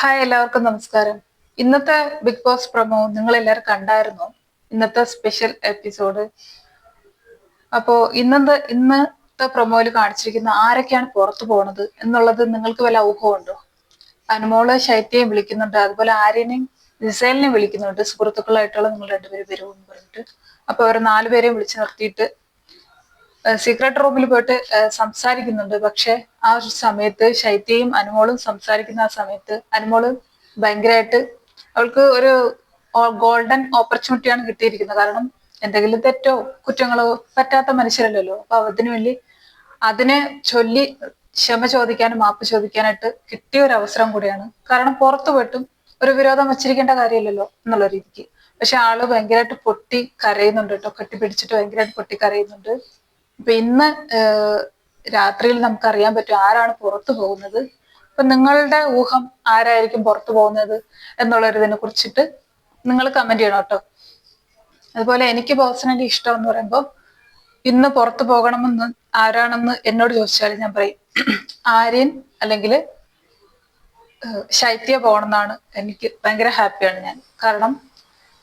Hi എല്ലാവർക്കും നമസ്കാരം. ഇന്നത്തെ ബിഗ് ബോസ് പ്രൊമോ നിങ്ങൾ എല്ലാവരും കണ്ടായിരുന്നു? ഇന്നത്തെ സ്പെഷ്യൽ എപ്പിസോഡ് അപ്പോ ഇന്നത്തെ ഇന്നത്തെ പ്രൊമോയിൽ കാണിച്ചിരിക്കുന്ന ആരൊക്കെയാണ് പുറത്തു പോണത് എന്നുള്ളത് നിങ്ങൾക്ക് വല്ല ഊഹമുണ്ടോ? അനുമോൾ ശൈത്യയും വിളിക്കുന്നുണ്ട് അതുപോലെ ആര്യനെയും നിസൈലിനെയും വിളിക്കുന്നുണ്ട് സുഹൃത്തുക്കളായിട്ടുള്ള നിങ്ങൾ രണ്ടുപേരും വരുമെന്ന് പറഞ്ഞിട്ട്. അപ്പൊ അവർ നാലുപേരെയും വിളിച്ചു നിർത്തിയിട്ട് സീക്രട്ട് റൂമിൽ പോയിട്ട് സംസാരിക്കുന്നുണ്ട്. പക്ഷെ ആ ഒരു സമയത്ത് ശൈത്യയും അനുമോളും സംസാരിക്കുന്ന ആ സമയത്ത് അനുമോൾ ഭയങ്കരമായിട്ട് അവൾക്ക് ഒരു ഗോൾഡൻ ഓപ്പർച്യൂണിറ്റിയാണ് കിട്ടിയിരിക്കുന്നത്. കാരണം എന്തെങ്കിലും തെറ്റോ കുറ്റങ്ങളോ പറ്റാത്ത മനുഷ്യരല്ലല്ലോ. അപ്പൊ അതിനു വേണ്ടി അതിനെ ചൊല്ലി ക്ഷമ ചോദിക്കാനും മാപ്പ് ചോദിക്കാനായിട്ട് കിട്ടിയ ഒരു അവസരം കൂടിയാണ്. കാരണം പുറത്തു പോയിട്ടും ഒരു വിരോധം വച്ചിരിക്കേണ്ട കാര്യമില്ലല്ലോ എന്നുള്ള രീതിക്ക്. പക്ഷെ ആൾ ഭയങ്കരമായിട്ട് പൊട്ടി കരയുന്നുണ്ട് കേട്ടോ. കെട്ടിപ്പിടിച്ചിട്ട് ഭയങ്കരമായിട്ട് പൊട്ടി കരയുന്നുണ്ട്. അപ്പൊ ഇന്ന് രാത്രിയിൽ നമുക്കറിയാൻ പറ്റും ആരാണ് പുറത്തു പോകുന്നത്. അപ്പൊ നിങ്ങളുടെ ഊഹം ആരായിരിക്കും പുറത്തു പോകുന്നത് എന്നുള്ളൊരിതിനെ കുറിച്ചിട്ട് നിങ്ങൾ കമന്റ് ചെയ്യണം കേട്ടോ. അതുപോലെ എനിക്ക് പേഴ്സണലി ഇഷ്ടം എന്ന് പറയുമ്പോൾ ഇന്ന് പുറത്തു പോകണമെന്ന് ആരാണെന്ന് എന്നോട് ചോദിച്ചാൽ ഞാൻ പറയും ആര്യൻ അല്ലെങ്കിൽ ശൈത്യ പോകണമെന്നാണ് എനിക്ക് ഭയങ്കര ഹാപ്പിയാണ് ഞാൻ. കാരണം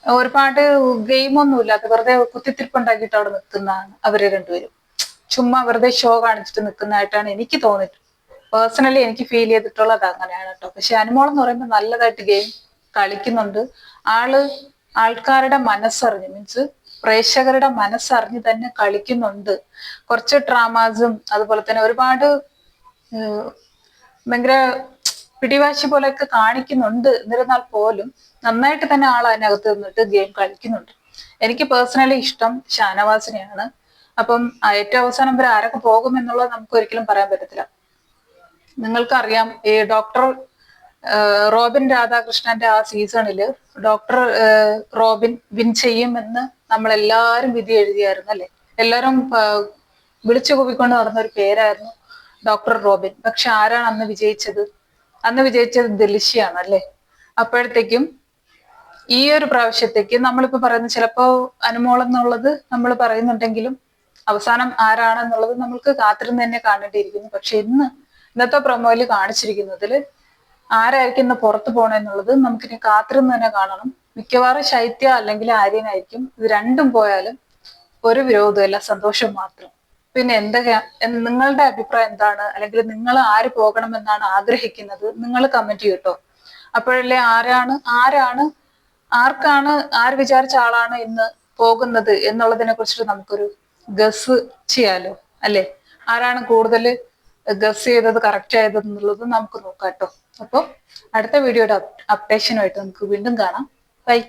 ഒരുപാട് ഗെയിമൊന്നും അത് വെറുതെ കുത്തിത്തിരിപ്പുണ്ടാക്കിയിട്ട് അവിടെ നിൽക്കുന്നതാണ് അവർ രണ്ടുപേരും. ചുമ്മാ വെറുതെ ഷോ കാണിച്ചിട്ട് നിൽക്കുന്നതായിട്ടാണ് എനിക്ക് തോന്നിയിട്ട് പേഴ്സണലി എനിക്ക് ഫീൽ ചെയ്തിട്ടുള്ളത് അങ്ങനെയാണ് കേട്ടോ പക്ഷെ അനുമോൾ എന്ന് പറയുമ്പോൾ നല്ലതായിട്ട് ഗെയിം കളിക്കുന്നുണ്ട്. ആൾ ആൾക്കാരുടെ മനസ്സറിഞ്ഞ് മീൻസ് പ്രേക്ഷകരുടെ മനസ്സറിഞ്ഞ് തന്നെ കളിക്കുന്നുണ്ട്. കുറച്ച് ഡ്രാമാസും അതുപോലെ തന്നെ ഒരുപാട് ഭയങ്കര പിടിവാശി പോലെയൊക്കെ കാണിക്കുന്നുണ്ട്. എന്നിരുന്നാൽ പോലും നന്നായിട്ട് തന്നെ ആൾ അതിനകത്ത് നിന്നിട്ട് ഗെയിം കളിക്കുന്നുണ്ട്. എനിക്ക് പേഴ്സണലി ഇഷ്ടം ഷാനവാസിനെയാണ്. അപ്പം ഏറ്റവും അവസാനം വരെ ആരൊക്കെ പോകും എന്നുള്ളത് നമുക്ക് ഒരിക്കലും പറയാൻ പറ്റത്തില്ല. നിങ്ങൾക്കറിയാം ഈ ഡോക്ടർ റോബിൻ രാധാകൃഷ്ണന്റെ ആ സീസണിൽ ഡോക്ടർ റോബിൻ വിൻ ചെയ്യുമെന്ന് നമ്മൾ എല്ലാവരും വിധി എഴുതിയായിരുന്നു അല്ലെ? എല്ലാവരും വിളിച്ചു കൂപ്പിക്കൊണ്ട് നടന്ന ഒരു പേരായിരുന്നു ഡോക്ടർ റോബിൻ. പക്ഷെ ആരാണ് അന്ന് വിജയിച്ചത്? അന്ന് വിജയിച്ചത് ദലിശിയാണ് അല്ലെ? അപ്പോഴത്തേക്കും ഈ ഒരു പ്രാവശ്യത്തേക്ക് നമ്മളിപ്പോ പറയുന്നത് ചിലപ്പോ അനുമോളം എന്നുള്ളത് നമ്മൾ പറയുന്നുണ്ടെങ്കിലും അവസാനം ആരാണെന്നുള്ളത് നമ്മൾക്ക് കാത്തിരുന്ന് തന്നെ കാണേണ്ടിയിരിക്കുന്നു. പക്ഷെ ഇന്ന് ഇന്നത്തെ പ്രൊമോയിൽ കാണിച്ചിരിക്കുന്നതിൽ ആരായിരിക്കും ഇന്ന് പുറത്തു പോകണമെന്നുള്ളത് നമുക്കിനി കാത്തിരുന്ന് തന്നെ കാണണം. മിക്കവാറും ശൈത്യ അല്ലെങ്കിൽ ആര്യനായിരിക്കും. ഇത് രണ്ടും പോയാലും ഒരു വിരോധമല്ല സന്തോഷം മാത്രം. പിന്നെ എന്തൊക്കെയാ നിങ്ങളുടെ അഭിപ്രായം എന്താണ്? അല്ലെങ്കിൽ നിങ്ങൾ ആര് പോകണമെന്നാണ് ആഗ്രഹിക്കുന്നത്? നിങ്ങൾ കമന്റ് ചെയ്യട്ടോ. അപ്പോഴല്ലേ ആരാണ് ആരാണ് ആർക്കാണ് ആര് വിചാരിച്ച ആളാണ് ഇന്ന് പോകുന്നത് എന്നുള്ളതിനെ കുറിച്ചിട്ട് നമുക്കൊരു ഗസ് ചെയ്യാലോ? അല്ലെ? ആരാണ് കൂടുതൽ ഗസ് ചെയ്തത് കറക്റ്റ് ആയത് എന്നുള്ളത് നമുക്ക് നോക്കാം കേട്ടോ. അപ്പോൾ അടുത്ത വീഡിയോയുടെ അപ്ഡേഷനുമായിട്ട് നമുക്ക് വീണ്ടും കാണാം. ബൈ